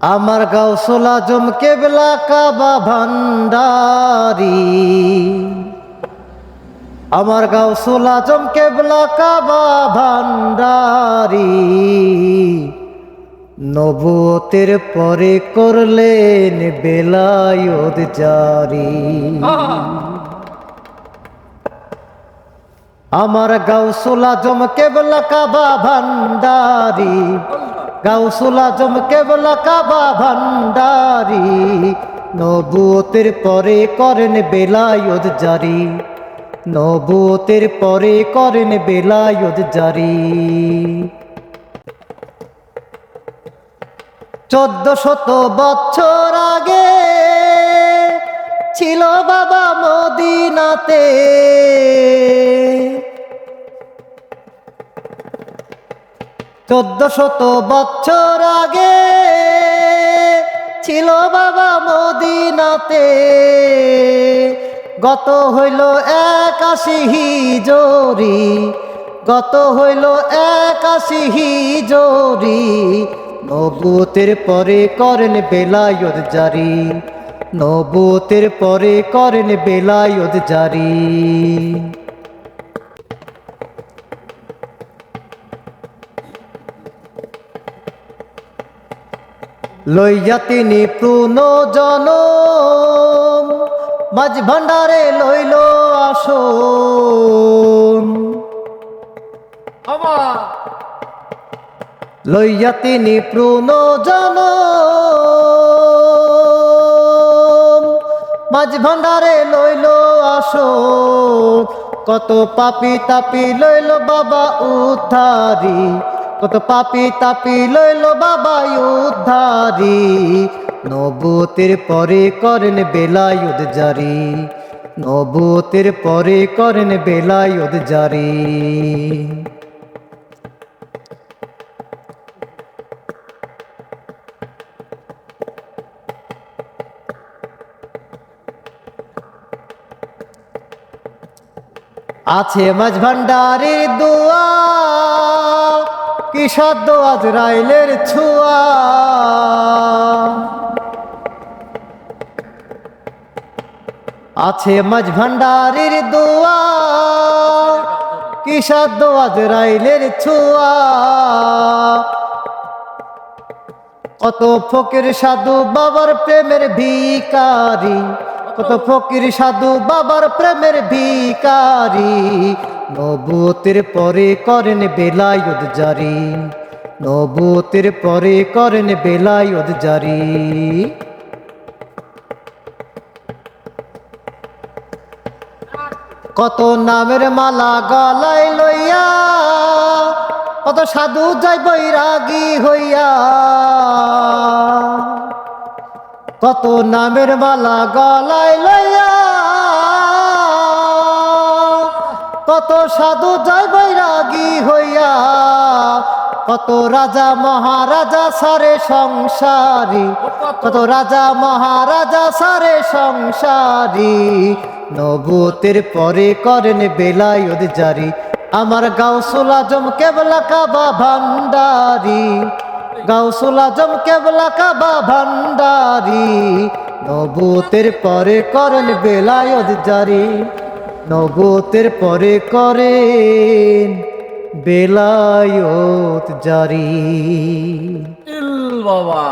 আমার গাউসোলা জমকে বেলা কাবা ভান্ডারি। আমার গাউসোলা জমকে বেলা কাবা ভান্ডারি। নবতের পরে করলেন বেলায়ত জারি। আমার গাউসুল আজম কেবলা কাবা ভান্ডারি। গাউসুল আজম কেবলা কাবা ভান্ডারি। নবুয়তের পরে করেন বেলায়ত জারি। নবুয়তের পরে করেন বেলায়ত জারি। চোদ্দ শত বছর আগে ছিল বাবা মদিনাতে। চোদ্দ শত বছর আগে ছিল বাবা মদিনাতে। গত হইল একাশি হিজরি, গত হইল একাশি হিজরি। নবুতের পরে করেন বেলায়ত জারি নবুতের পরে করেন বেলায়ত জারি। লইয়া তিনি প্রুন জন মাঝ ভান্ডারে লইল আসন। লইয়া তিনি প্রুন জন মাঝ ভান্ডারে লইল আসন। কত পাপি তাপি লইল বাবা উদ্ধারি। কত পাপি তাপি লইল বাবা উদ্ধারি। নবতের পরে করেন বেলায়ুদ জারি নবুতের পরে করেন বেলায়ুদ জারি আছে মাঝ ভান্ডারের দোয়া কি সদ্য আজরাইলের ছোঁয়া? আছে মাঝ ভান্ডারের দোয়া। কি সদ্য আজরাইলের ছোঁয়া? কত ফকির সাধু বাবার প্রেমের ভিকারি, কত ফকির সাধু বাবার প্রেমের ভিকারি নবুতের পরে করেন বেলায়ত জারি। নবুতের পরে করেন বেলায়ত জারি। কত নামের মালা গলায় লইয়া, কত সাধু যাই বৈরাগী হইয়া। কত নামের মালা গলায় লইয়া কত সাধু জয় বৈরাগী হইয়া, কত রাজা মহারাজা সারে সংসারী, কত রাজা মহারাজা সারে সংসারী। নবতের পরে করেন বেলায়ত জারি আমার গাউসুল আজম কেবলা কাবা ভান্ডারি গাউসুল আজম কেবলা কাবা ভান্ডারি নবুতের পরে করেন বেলায়ত জারি নবুতের পরে করেন বেলায়ত জারি। বাবা।